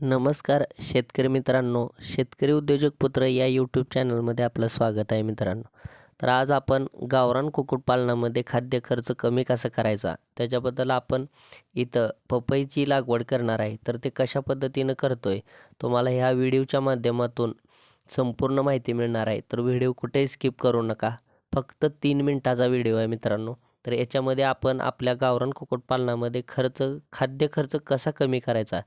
नमस्कार शेतकरी मित्रांनो. शेतकरी उद्योजक पुत्र या यूट्यूब चॅनलमध्ये आपलं स्वागत आहे मित्रांनो. तर आज आपण गावरान कुक्कुटपालनामध्ये खाद्य खर्च कमी कसा करायचा? त्याच्याबद्दल आपण इथं पपईची लागवड करणार आहे. तर ते कशा पद्धतीनं करतो आहे तुम्हाला ह्या व्हिडिओच्या माध्यमातून संपूर्ण माहिती मिळणार आहे. तर व्हिडिओ कुठेही स्किप करू नका. फक्त तीन मिनटाचा व्हिडिओ आहे मित्रांनो. तर याच्यामध्ये आपण आपल्या गावरान कुक्कुटपालनामध्ये खर्च खाद्य खर्च कसा कमी करायचा?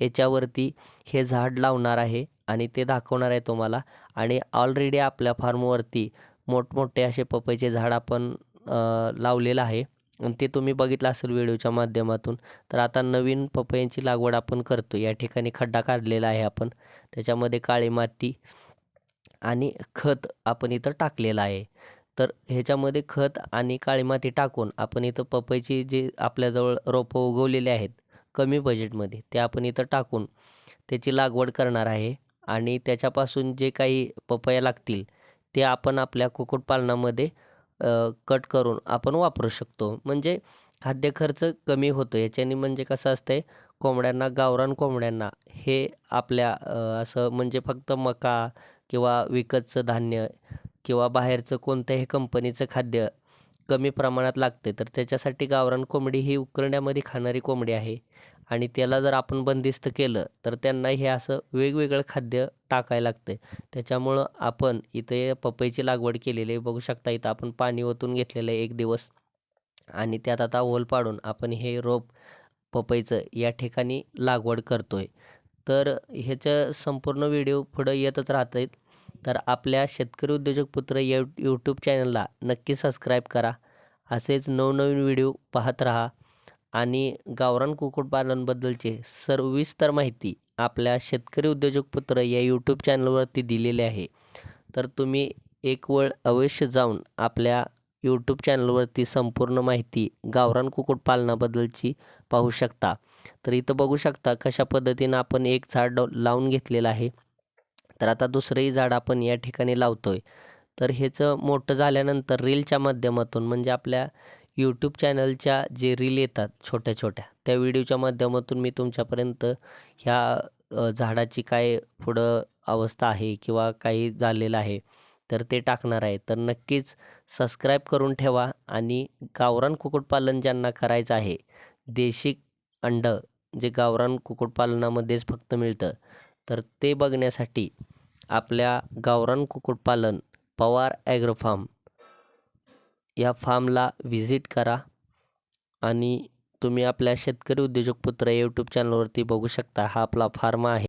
याच्यावरती हे झाड लावणार आहे आणि ते दाखवणार आहे तुम्हाला. आणि ऑलरेडी आपल्या फार्मवरती मोठमोठे असे पपईचे झाड आपण लावलेलं आहे. आणि ते तुम्ही बघितलं असेल व्हिडिओच्या माध्यमातून. तर आता नवीन पपयांची लागवड आपण करतो या ठिकाणी खड्डा काढलेला आहे आपण. त्याच्यामध्ये काळी माती आणि खत आपण इथं टाकलेलं आहे. तर ह्याच्यामध्ये खत आणि काळी माती टाकून आपण इथं पपईची जे आपल्याजवळ रोपं उगवलेले आहेत कमी बजेटमध्ये ते आपण इथं टाकून त्याची लागवड करणार आहे. आणि त्याच्यापासून जे काही पपया लागतील ते आपण आपल्या कुक्कुटपालनामध्ये कट करून आपण वापरू शकतो. म्हणजे खाद्य खर्च कमी होतो. याच्याने म्हणजे कसं असतंय कोंबड्यांना गावरान कोंबड्यांना हे आपल्या असं म्हणजे फक्त मका किंवा विकतचं धान्य किंवा बाहेरचं कोणत्याही कंपनीचं खाद्य कमी प्रमाणात लागते तर त्याच्यासाठी गावरान कोंबडी ही उकरण्यामध्ये खाणारी कोंबडी आहे. आणि त्याला जर आपण बंदिस्त केलं तर त्यांना हे असं वेगवेगळं खाद्य टाकायला लागतं त्याच्यामुळं आपण इथे पपईची लागवड केलेली आहे. बघू शकता इथं आपण पाणी ओतून घेतलेलं आहे एक दिवस. आणि त्यात आता ओल पाडून आपण हे रोप पपईचं या ठिकाणी लागवड करतो आहे तर ह्याचं संपूर्ण व्हिडिओ पुढं येतच राहत आहेत तर आपल्या शेतकरी उद्योजक पुत्र यू यूट्यूब चॅनलला नक्की सबस्क्राईब करा. असेच नवनवीन व्हिडिओ पाहत राहा आणि गावरान कुक्कुटपालनबद्दलचे सर्विस्तर माहिती आपल्या शेतकरी उद्योजक पुत्र या यूट्यूब चॅनलवरती दिलेली आहे. तर तुम्ही एक वेळ अवश्य जाऊन आपल्या यूट्यूब चॅनलवरती संपूर्ण माहिती गावरान कुक्कुटपालनाबद्दलची पाहू शकता. तर इथं बघू शकता कशा पद्धतीनं आपण एक झाड लावून घेतलेलं आहे. तर आता दुसरंही झाड आपण या ठिकाणी लावतो आहे तर ह्याचं मोठं झाल्यानंतर रीलच्या माध्यमातून म्हणजे आपल्या यूट्यूब चॅनलच्या जे रील येतात छोट्या छोट्या त्या व्हिडिओच्या माध्यमातून मी तुमच्यापर्यंत ह्या झाडाची काय पुढं अवस्था आहे किंवा काही झालेलं आहे तर ते टाकणार आहे. तर नक्कीच सबस्क्राईब करून ठेवा आणि गावरान कुक्कुटपालन ज्यांना करायचं आहे देशी अंड जे गावरान कुक्कुटपालनामध्येच फक्त मिळतं तर ते बघण्यासाठी आपल्या गावरान कुक्कुटपालन पवार ॲग्रो फार्म या फार्मला व्हिजिट करा आणि तुम्ही आपल्या शेतकरी उद्योजक पुत्र यूट्यूब चॅनलवरती बघू शकता. हा आपला फार्म आहे.